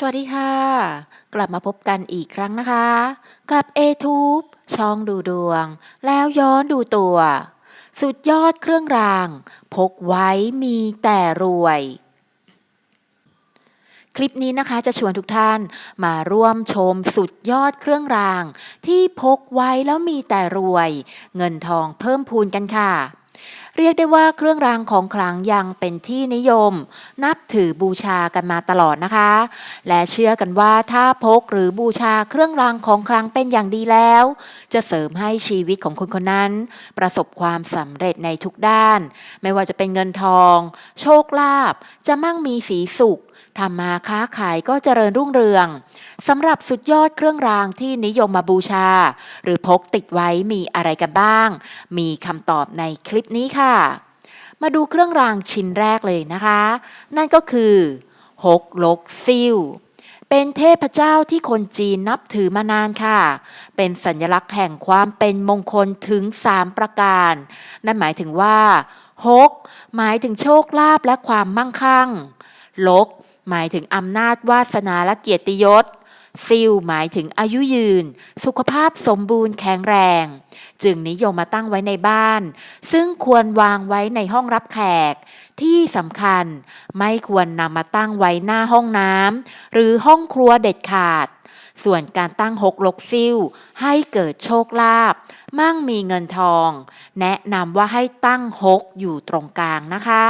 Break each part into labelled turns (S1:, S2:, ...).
S1: สวัสดีค่ะ กลับมาพบกันอีกครั้งนะคะ กับ a t u b e ช่องดูดวง แล้วย้อนดูตัว สุดยอดเครื่องราง พกไว้มีแต่รวย คลิปนี้นะคะจะชวนทุกท่านมาร่วมชมสุดยอดเครื่องราง ที่พกไว้แล้วมีแต่รวย เงินทองเพิ่มพูนกันค่ะ เรียกได้ว่าเครื่องรางของขลังยังเป็นที่นิยม นับถือบูชากันมาตลอดนะคะ และเชื่อกันว่าถ้าพกหรือบูชาเครื่องรางของขลังเป็นอย่างดีแล้ว จะเสริมให้ชีวิตของคนคนนั้น ประสบความสำเร็จในทุกด้าน ไม่ว่าจะเป็นเงินทอง โชคลาภจะมั่งมีสีสุขทำมาค้าขายก็เจริญรุ่งเรืองสำหรับสุดยอดเครื่องรางที่นิยมมาบูชา หรือพกติดไว้มีอะไรกันบ้าง มีคำตอบในคลิปนี้ค่ะ มาดูเครื่องรางชิ้นแรกเลยนะคะ นั่นก็คือฮกลกซิ่วเป็นเทพเจ้าที่คนจีนนับถือมานานค่ะ เป็นสัญลักษณ์แห่งความเป็นมงคลถึง 3 ประการ นั่นหมายถึงว่าฮกหมายถึงโชคลาภและความมั่งคั่ง ลก หมายถึงอำนาจวาสนาและเกียรติยศซิลหมายถึงอายุยืน สุขภาพสมบูรณ์แข็งแรง จึงนิยมมาตั้งไว้ในบ้าน ซึ่งควรวางไว้ในห้องรับแขก ที่สำคัญไม่ควรนำมาตั้งไว้หน้าห้องน้ำหรือห้องครัวเด็ดขาด ส่วนการตั้งฮกลกซิ่วให้เกิดโชคลาภมั่งมีเงินทอง แนะนำว่าให้ตั้งฮกอยู่ตรงกลางนะคะ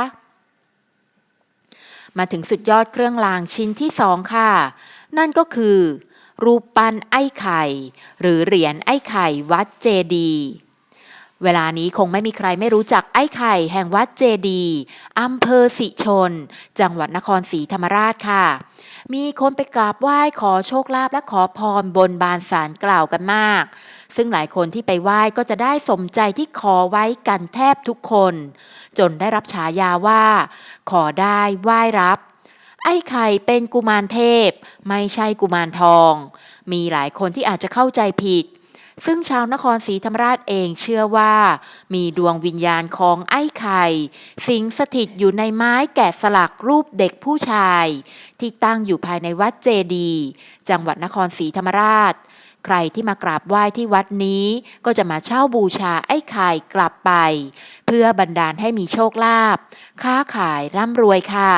S1: มาถึงสุดยอดเครื่องรางชิ้นที่สองค่ะ นั่นก็คือ รูปปั้นไอ้ไข่ หรือเหรียญไอ้ไข่วัดเจดีเวลานี้คงไม่มีใครไม่รู้จักไอ้ไข่แห่งวัดเจดีอำเภอสิชน จังหวัดนครศรีธรรมราชค่ะ มีคนไปกราบไหว้ขอโชคลาภและขอพรบนบานสารกล่าวกันมาก ซึ่งหลายคนที่ไปไหว้ก็จะได้สมใจที่ขอไว้กันแทบทุกคน จนได้รับฉายาว่า ขอได้ไหว้รับ ไอ้ไข่เป็นกุมารเทพ ไม่ใช่กุมารทอง มีหลายคนที่อาจจะเข้าใจผิดซึ่งชาวนครศรีธรรมราชเองเชื่อว่า มีดวงวิญญาณของไอ้ไข่ สิงสถิตอยู่ในไม้แกะสลักรูปเด็กผู้ชาย ที่ตั้งอยู่ภายในวัดเจดี จังหวัดนครศรีธรรมราช ใครที่มากราบไหว้ที่วัดนี้ ก็จะมาเช่าบูชาไอ้ไข่กลับไป เพื่อบันดาลให้มีโชคลาภค้าขายร่ำรวยค่ะ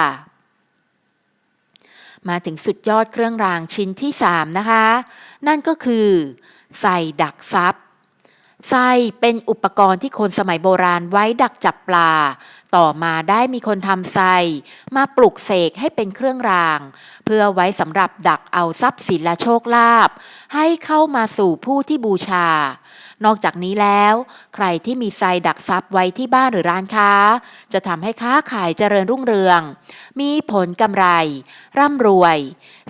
S1: มาถึงสุดยอดเครื่องรางชิ้นที่ 3 นะคะ นั่นก็คือใส่ดักทรัพย ไซเป็นอุปกรณ์ที่คนสมัยโบราณไว้ดักจับปลา ต่อมาได้มีคนทำไซมาปลุกเสกให้เป็นเครื่องราง เพื่อไว้สำหรับดักเอาทรัพย์สินและโชคลาภให้เข้ามาสู่ผู้ที่บูชา นอกจากนี้แล้ว ใครที่มีไซดักทรัพย์ไว้ที่บ้านหรือร้านค้า จะทำให้ค้าขายเจริญรุ่งเรือง มีผลกำไร ร่ำรวย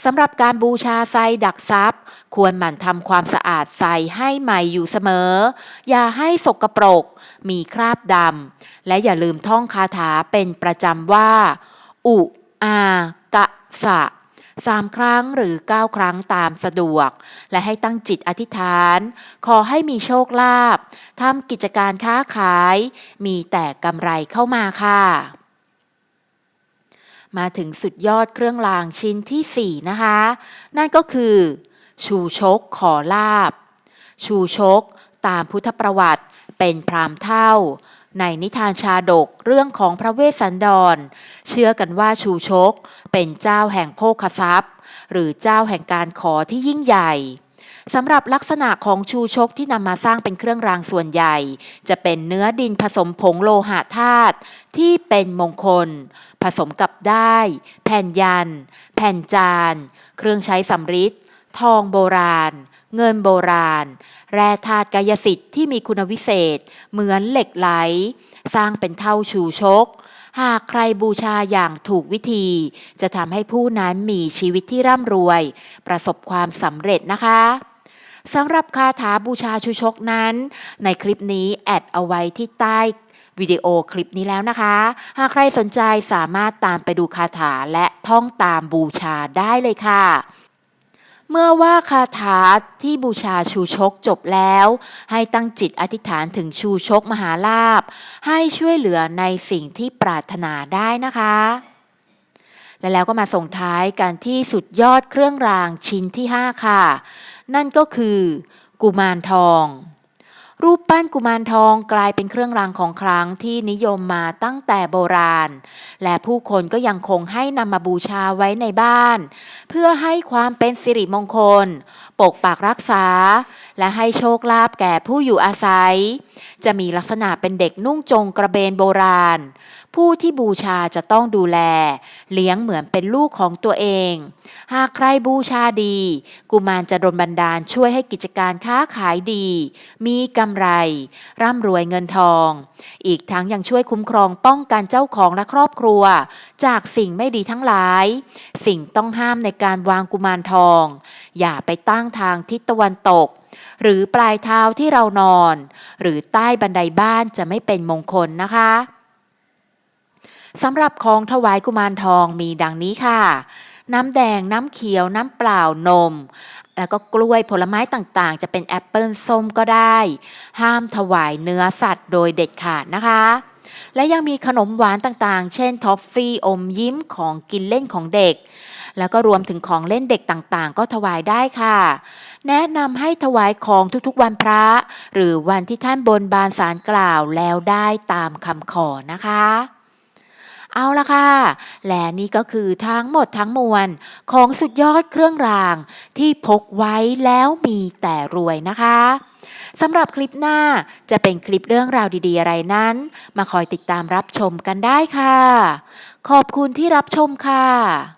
S1: สำหรับการบูชาไซดักทรัพย์ ควรหมั่นทำความสะอาดไซให้ใหม่อยู่เสมอ อย่าให้สกปรก มีคราบดำและอย่าลืมท่องคาถาเป็นประจำว่า อุ อากะสะ สามครั้งหรือ 9 ครั้งตามสะดวก และให้ตั้งจิตอธิษฐาน ขอให้มีโชคลาภทำกิจการค้าขาย มีแต่กำไรเข้ามาค่ะ มาถึงสุดยอดเครื่องรางชิ้นที่ 4 นะคะ นั่นก็คือ ชูชกขอลาบ ชูชกตามพุทธประวัติเป็นพรามเท่า ในนิทานชาดกเรื่องของพระเวสสันดร เชื่อกันว่าชูชก เป็นเจ้าแห่งโภคทรัพย์ หรือเจ้าแห่งการขอที่ยิ่งใหญ่สำหรับลักษณะของชูชกที่นำมาสร้างเป็นเครื่องรางส่วนใหญ่ จะเป็นเนื้อดินผสมผงโลหะธาตุที่เป็นมงคล ผสมกับได้ แผ่นยัน แผ่นจาน เครื่องใช้สำริดทองโบราณ เงินโบราณ แร่ธาตุกายสิทธิ์ที่มีคุณวิเศษ เหมือนเหล็กไหล สร้างเป็นเท่าชูชก หากใครบูชาอย่างถูกวิธี จะทำให้ผู้นั้นมีชีวิตที่ร่ำรวย ประสบความสำเร็จนะคะสำหรับคาถาบูชาชูชกนั้น ในคลิปนี้แอดเอาไว้ที่ใต้วิดีโอคลิปนี้แล้วนะคะ หากใครสนใจสามารถตามไปดูคาถาและท่องตามบูชาได้เลยค่ะ เมื่อว่าคาถาที่บูชาชูชกจบแล้ว ให้ตั้งจิตอธิษฐานถึงชูชกมหาลาภให้ช่วยเหลือในสิ่งที่ปรารถนาได้นะคะ และแล้วก็มาส่งท้ายกันที่สุดยอดเครื่องรางชิ้นที่ 5 ค่ะ นั่นก็คือ กุมารทอง รูปปั้นกุมารทองกลายเป็นเครื่องรางของขลังที่นิยมมาตั้งแต่โบราณ และผู้คนก็ยังคงให้นำมาบูชาไว้ในบ้าน เพื่อให้ความเป็นสิริมงคล ปกปักรักษา และให้โชคลาภแก่ผู้อยู่อาศัย จะมีลักษณะเป็นเด็กนุ่งจงกระเบนโบราณ ผู้ที่บูชาจะต้องดูแล เลี้ยงเหมือนเป็นลูกของตัวเอง หากใครบูชาดี กุมารจะดลบันดาลช่วยให้กิจการค้าขายดี มีกำไร ร่ำรวยเงินทอง อีกทั้งยังช่วยคุ้มครองป้องกันเจ้าของและครอบครัว จากสิ่งไม่ดีทั้งหลาย สิ่งต้องห้ามในการวางกุมารทอง อย่าไปตั้งทางทิศตะวันตกหรือปลายเท้าที่เรานอน หรือใต้บันไดบ้านจะไม่เป็นมงคลนะคะ สำหรับของถวายกุมารทองมีดังนี้ค่ะ น้ำแดงน้ำเขียวน้ำเปล่านม แล้วก็กล้วยผลไม้ต่างๆ จะเป็นแอปเปิลส้มก็ได้ ห้ามถวายเนื้อสัตว์โดยเด็ดขาดนะคะและยังมีขนมหวานต่างๆ เช่นท็อฟฟี่อมยิ้มของกินเล่นของเด็ก แล้วก็รวมถึงของเล่นเด็กต่างๆ ก็ถวายได้ค่ะ แนะนำให้ถวายของทุกๆวันพระ หรือวันที่ท่านบนบานสารกล่าวแล้วได้ตามคำขอนะคะ เอาละค่ะ และนี่ก็คือทั้งหมดทั้งมวล ของสุดยอดเครื่องราง ที่พกไว้แล้วมีแต่รวยนะคะสำหรับคลิปหน้าจะเป็นคลิปเรื่องราวดีๆอะไรนั้น มาคอยติดตามรับชมกันได้ค่ะ ขอบคุณที่รับชมค่ะ